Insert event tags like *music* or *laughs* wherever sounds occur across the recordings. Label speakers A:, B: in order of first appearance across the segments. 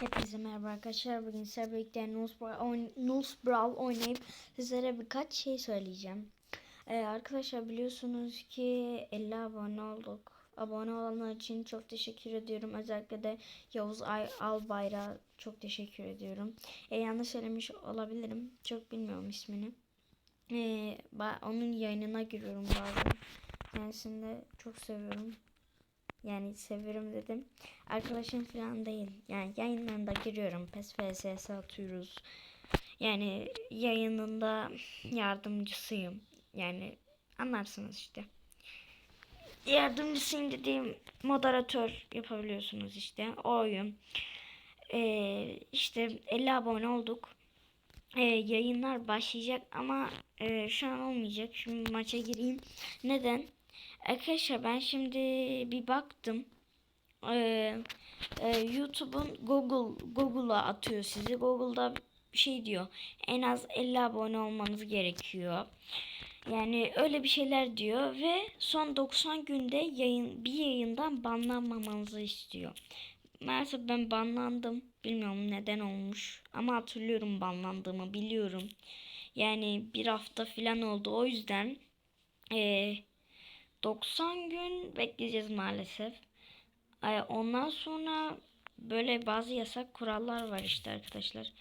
A: Hepinize merhaba arkadaşlar. Bugün sizlerle birlikte Nulls Brawl, oyn Nulls Brawl oynayıp sizlere birkaç şey söyleyeceğim. Ee, arkadaşlar biliyorsunuz ki 50 abone olduk. Abone olanlar için çok teşekkür ediyorum. Özellikle de Yavuz Ay Albayrak'a çok teşekkür ediyorum. Ee, yanlış söylemiş olabilirim. Çok bilmiyorum ismini. Ee, onun yayınına giriyorum bazen. Kendisini de çok seviyorum. Yani seviyorum dedim. Arkadaşım falan değil. Yani yayınlarında giriyorum. PES FSS atıyoruz. Yani yayınında yardımcısıyım. Yani anlarsınız işte. Yardımcısıyım dediğim moderatör yapabiliyorsunuz işte. O oyun. Ee, işte 50 abone olduk. Ee, yayınlar başlayacak ama e, şu an olmayacak. Şimdi maça gireyim. Neden? Arkadaşlar ben şimdi bir baktım. Ee, e, YouTube'un Google Google'a atıyor sizi. Google'da bir şey diyor. En az 50 abone olmanız gerekiyor. Yani öyle bir şeyler diyor ve son 90 günde yayın bir yayından banlanmamanızı istiyor. Maalesef ben banlandım. Bilmiyorum neden olmuş. Ama hatırlıyorum banlandığımı biliyorum. Yani bir hafta falan oldu. O yüzden eee 90 gün bekleyeceğiz maalesef. Ondan sonra böyle bazı yasak kurallar var işte arkadaşlar.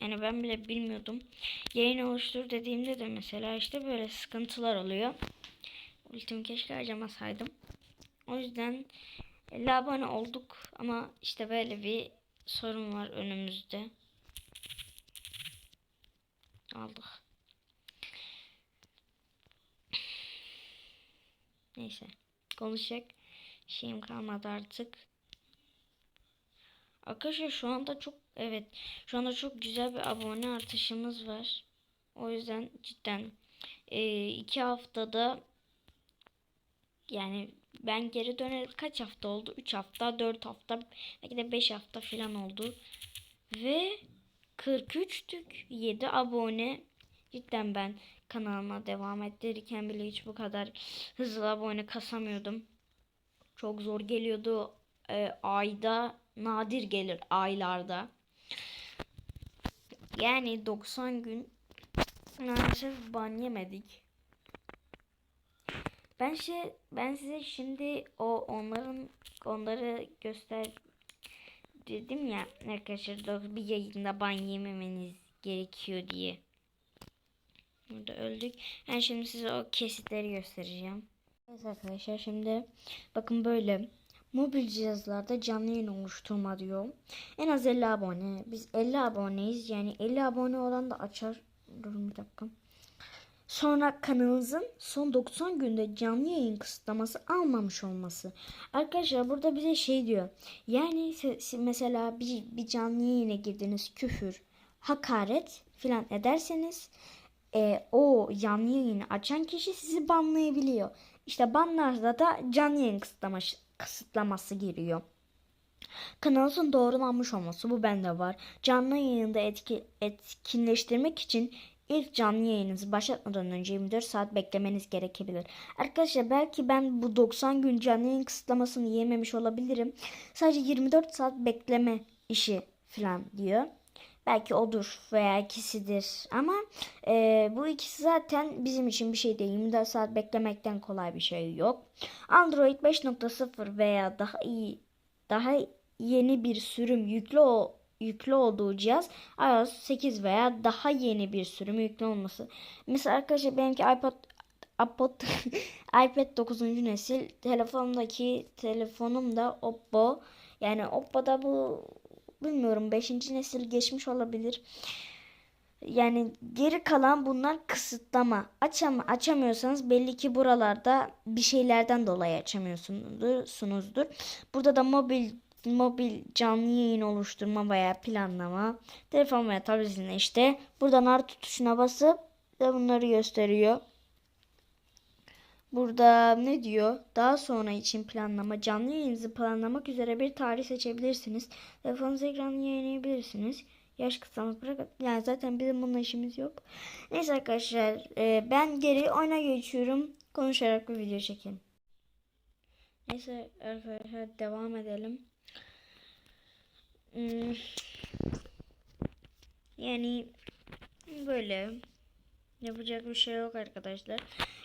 A: Yani ben bile bilmiyordum. Yayın oluştur dediğimde de mesela işte böyle sıkıntılar oluyor. Ultimi keşke harcamasaydım. O yüzden 50 abone olduk ama işte böyle bir sorun var önümüzde. Aldık. Neyse. Konuşacak şeyim kalmadı artık. Arkadaşlar şu anda çok evet şu anda çok güzel bir abone artışımız var. O yüzden cidden e, iki haftada yani ben geri döner kaç hafta oldu? 3 hafta, 4 hafta, belki de 5 hafta falan oldu. Ve 43'tük 7 abone. Cidden ben kanalıma devam ettirirken bile hiç bu kadar hızlı abone kasamıyordum. Çok zor geliyordu. Ee, ayda nadir gelir aylarda. Yani 90 gün maalesef ban yemedik. Ben şey ben size şimdi o onların onları göster dedim ya arkadaşlar bir yayında ban yememeniz gerekiyor diye. Burada öldük. Ben şimdi size o kesitleri göstereceğim. Evet arkadaşlar şimdi bakın böyle mobil cihazlarda canlı yayın oluşturma diyor. En az 50 abone. Biz 50 aboneyiz. Yani 50 abone olan da açar. Durun bir dakika. Sonra kanalınızın son 90 günde canlı yayın kısıtlaması almamış olması. Arkadaşlar burada bize şey diyor. Yani mesela bir, bir canlı yayına girdiniz küfür, hakaret filan ederseniz e, o canlı yayını açan kişi sizi banlayabiliyor. İşte banlarda da canlı yayın kısıtlaması, kısıtlaması giriyor. Kanalınızın doğrulanmış olması bu bende var. Canlı yayında etki, etkinleştirmek için ilk canlı yayınınızı başlatmadan önce 24 saat beklemeniz gerekebilir. Arkadaşlar belki ben bu 90 gün canlı yayın kısıtlamasını yememiş olabilirim. Sadece 24 saat bekleme işi falan diyor. Belki odur veya ikisidir ama e, bu ikisi zaten bizim için bir şey değil. 24 saat beklemekten kolay bir şey yok. Android 5.0 veya daha iyi daha yeni bir sürüm yüklü o yüklü olduğu cihaz iOS 8 veya daha yeni bir sürüm yüklü olması. Mesela arkadaşlar benimki iPod iPod *laughs* iPad 9. nesil telefonumdaki telefonum da Oppo yani Oppo'da bu bilmiyorum 5. nesil geçmiş olabilir. Yani geri kalan bunlar kısıtlama. Açam açamıyorsanız belli ki buralarda bir şeylerden dolayı açamıyorsunuzdur. Burada da mobil mobil canlı yayın oluşturma veya planlama. Telefon veya tabletine işte buradan artı tuşuna basıp da bunları gösteriyor. Burada ne diyor? Daha sonra için planlama. Canlı yayınınızı planlamak üzere bir tarih seçebilirsiniz. Telefonunuz ekranını yayınlayabilirsiniz. Yaş kısaltması bırak. Yani zaten bizim bununla işimiz yok. Neyse arkadaşlar. E, ben geri oyuna geçiyorum. Konuşarak bir video çekelim. Neyse arkadaşlar devam edelim. Hmm. Yani böyle yapacak bir şey yok arkadaşlar.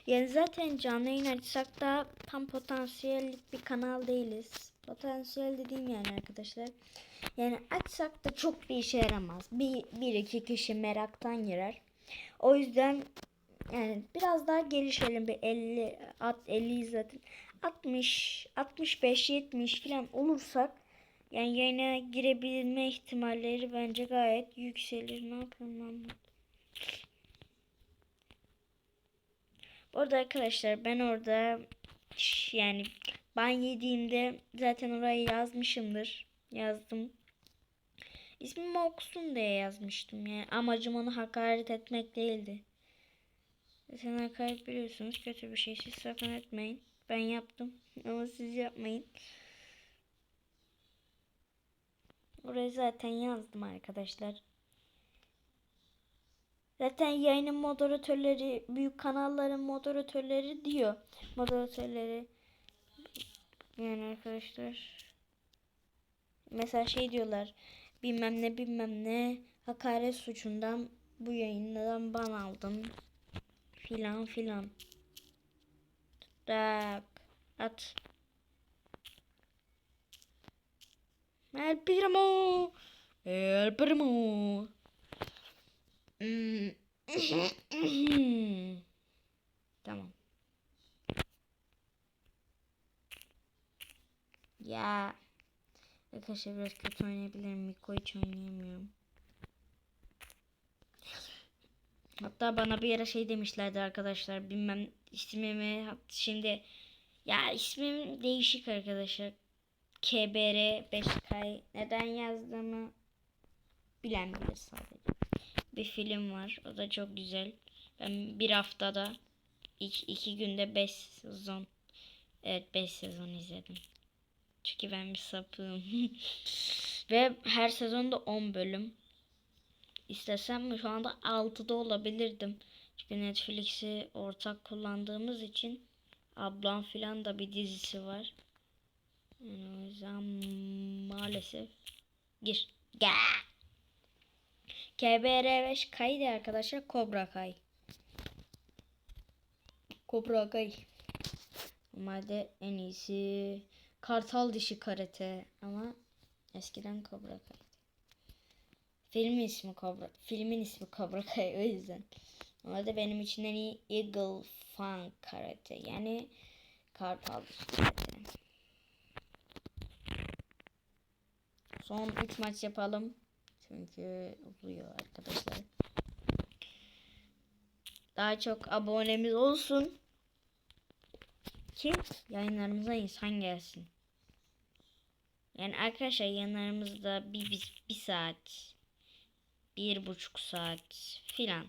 A: Yani zaten canlı yayın açsak da tam potansiyellik bir kanal değiliz. Potansiyel dediğim yani arkadaşlar. Yani açsak da çok bir işe yaramaz. Bir, bir iki kişi meraktan girer. O yüzden yani biraz daha gelişelim bir 50 at 50 zaten 60 65 70 falan olursak yani yayına girebilme ihtimalleri bence gayet yükselir. Ne yapıyorum ben? Bu arada arkadaşlar ben orada yani ben yediğimde zaten orayı yazmışımdır. Yazdım. İsmimi okusun diye yazmıştım yani. Amacım onu hakaret etmek değildi. Zaten hakaret biliyorsunuz kötü bir şey. Siz sakın etmeyin. Ben yaptım *laughs* ama siz yapmayın. Orayı zaten yazdım arkadaşlar. Zaten yayının moderatörleri, büyük kanalların moderatörleri diyor. Moderatörleri yani arkadaşlar. Mesela şey diyorlar. Bilmem ne bilmem ne hakaret suçundan bu yayından ban aldım. Filan filan. Tak. At. El primo. El primo. Hmm. tamam. Ya. Arkadaşlar biraz kötü oynayabilirim. Miko hiç oynayamıyorum. Hatta bana bir ara şey demişlerdi arkadaşlar. Bilmem ismimi şimdi ya ismim değişik arkadaşlar. KBR 5K neden yazdığımı bilen bilir sadece. Bir film var. O da çok güzel. Ben bir haftada iki, iki günde 5 sezon evet 5 sezon izledim. Çünkü ben bir sapığım. *laughs* Ve her sezonda 10 bölüm. İstesem şu anda 6'da olabilirdim. Çünkü Netflix'i ortak kullandığımız için ablam filan da bir dizisi var. Yani o yüzden maalesef gir. Gel. KBR5 kaydı arkadaşlar Kobra Kai. Kobra Kai. Normalde en iyisi Kartal dişi karate ama eskiden Kobra Kai. Filmin ismi Kobra. Filmin ismi Kobra Kai o yüzden. Normalde benim için en iyi Eagle Fang Karate. Yani Kartal dişi karate. Son 3 maç yapalım. Çünkü uzuyor arkadaşlar. Daha çok abonemiz olsun. Ki yayınlarımıza insan gelsin. Yani arkadaşlar yayınlarımızda bir, bir, bir saat, bir buçuk saat filan.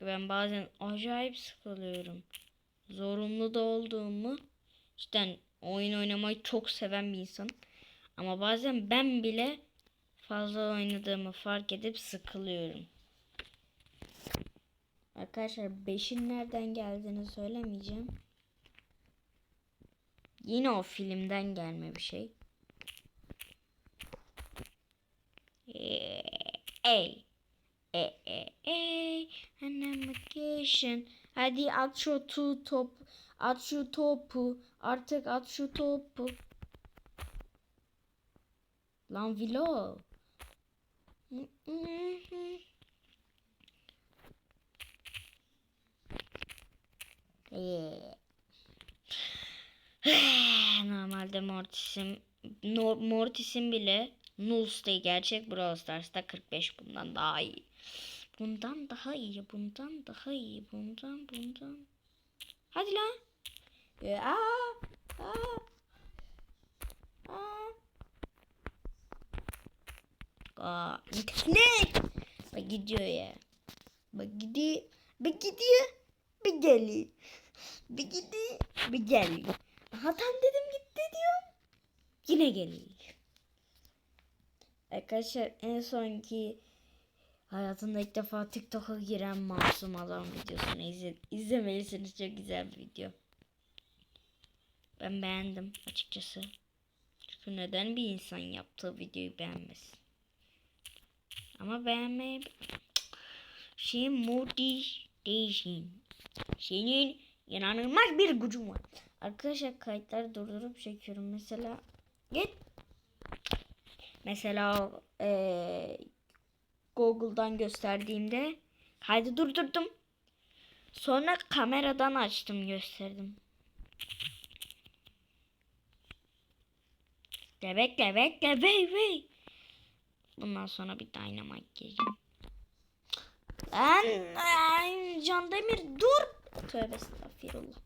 A: Ben bazen acayip sıkılıyorum. Zorunlu da olduğumu cidden oyun oynamayı çok seven bir insan. Ama bazen ben bile fazla oynadığımı fark edip sıkılıyorum. Arkadaşlar 5'in nereden geldiğini söylemeyeceğim. Yine o filmden gelme bir şey. Ey, ey, ey, ey. Hadi at şu tu top, at şu topu, artık at şu topu. Lan Vilo. *sighs* Normalde Mortis'im no, Mortis'im bile Nulls'ta gerçek Brawl Stars'ta 45 bundan daha iyi. Bundan daha iyi, bundan daha iyi, bundan bundan. Hadi lan. Aa, aa, aa. Aa, ne? Bak gidiyor ya. Bak gidiyor. Bak gidiyor. Bir geliyor. Bir gidiyor. Bir geliyor. Aha tam dedim gitti diyorum. Yine geliyor. Arkadaşlar en sonki hayatımda ilk defa TikTok'a giren masum adam videosunu izle, izlemelisiniz. Çok güzel bir video. Ben beğendim açıkçası. Neden bir insan yaptığı videoyu beğenmesin? Ama beğenmeye şey motivation. Senin inanılmaz bir gücün var. Arkadaşlar kayıtları durdurup çekiyorum. Mesela git. Mesela eee Google'dan gösterdiğimde kaydı durdurdum. Sonra kameradan açtım gösterdim. Bekle bekle bey bey. Bundan sonra bir dynamite gireceğim. Lan lan, Can Demir dur. Tövbe estağfirullah.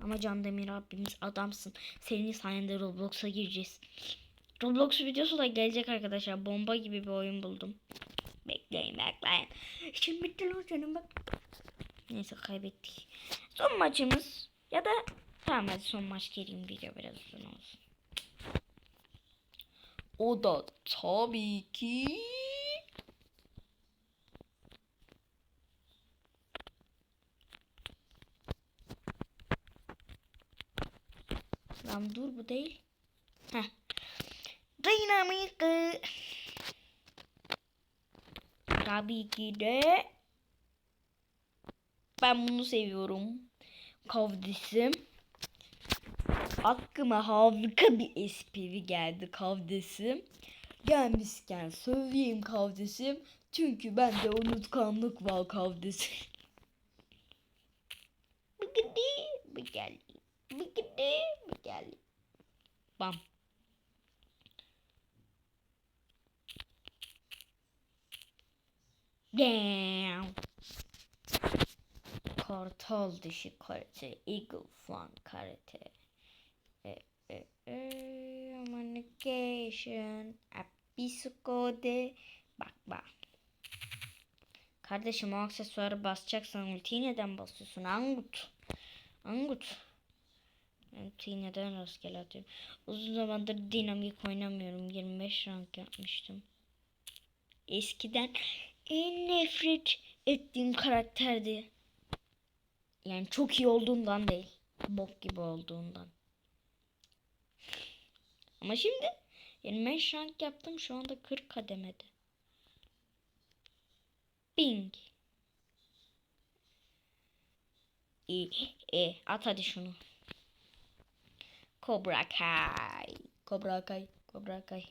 A: Ama Can Demir abimiz adamsın. Senin sayende Roblox'a gireceğiz. Roblox videosu da gelecek arkadaşlar. Bomba gibi bir oyun buldum. Bekleyin bekleyin. İçim bitti lan senin bak. Neyse kaybettik. Son maçımız ya da tamam hadi son maç geleyim video biraz uzun olsun. O da tabii ki Lan dur bu değil. Heh. Dynamite. Tabii ki de ben bunu seviyorum. Kavdesim. Aklıma harika bir espri geldi kavdesim. Gelmişken söyleyeyim kavdesim. Çünkü bende unutkanlık var kavdesim. *laughs* Bir gidi, bir geldi. Bam. Damn. Kartal dişi karate, eagle fan karate. Communication, episode. Bak bak. Kardeşim o aksesuarı basacaksan ultiyi neden basıyorsun? Angut. Angut. Ultiyi neden rastgele atıyorum? Uzun zamandır dinamik oynamıyorum. 25 rank yapmıştım. Eskiden en nefret ettiğim karakterdi. Yani çok iyi olduğundan değil. Bok gibi olduğundan. Ama şimdi 25 rank yaptım. Şu anda 40 kademede. Bing. İyi, iyi. At hadi şunu. Cobra Kai. Cobra Kai. Cobra Kai.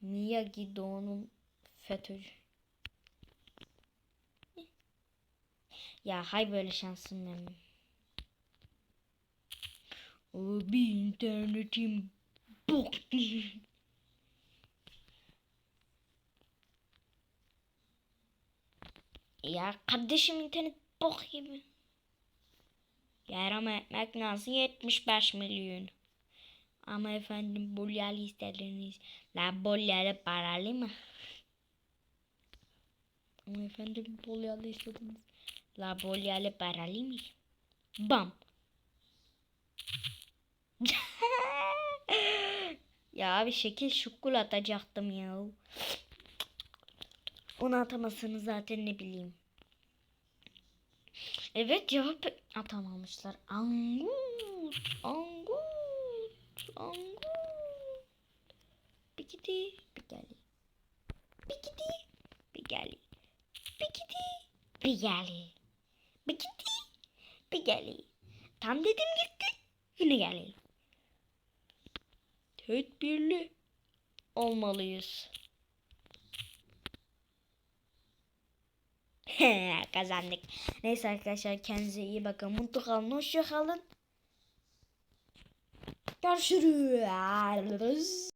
A: Miyagi Do'nun FETÖ'cü. Ya hay böyle şansım benim. Abi internetim bok değil. Ya kardeşim internet bok gibi. Yarama etmek nasıl 75 milyon. Ama efendim bolyalı istediniz. La bolyalı paralı mı? Ama efendim bolyalı istediniz. La bolyalı paralı mı? Bam. Ya bir şekil şukul atacaktım ya. Onu atamasını zaten ne bileyim. Evet cevap atamamışlar. Angut, angut, angut. Bir gidi, bir geli. Bir gidi, bir geli. Bir gidi, bir geli. Bir gidi, bir geli. Tam dedim gitti, yine geli. Tedbirli olmalıyız. *laughs* Kazandık. Neyse arkadaşlar kendinize iyi bakın. Mutlu kalın. Hoşça kalın. Görüşürüz.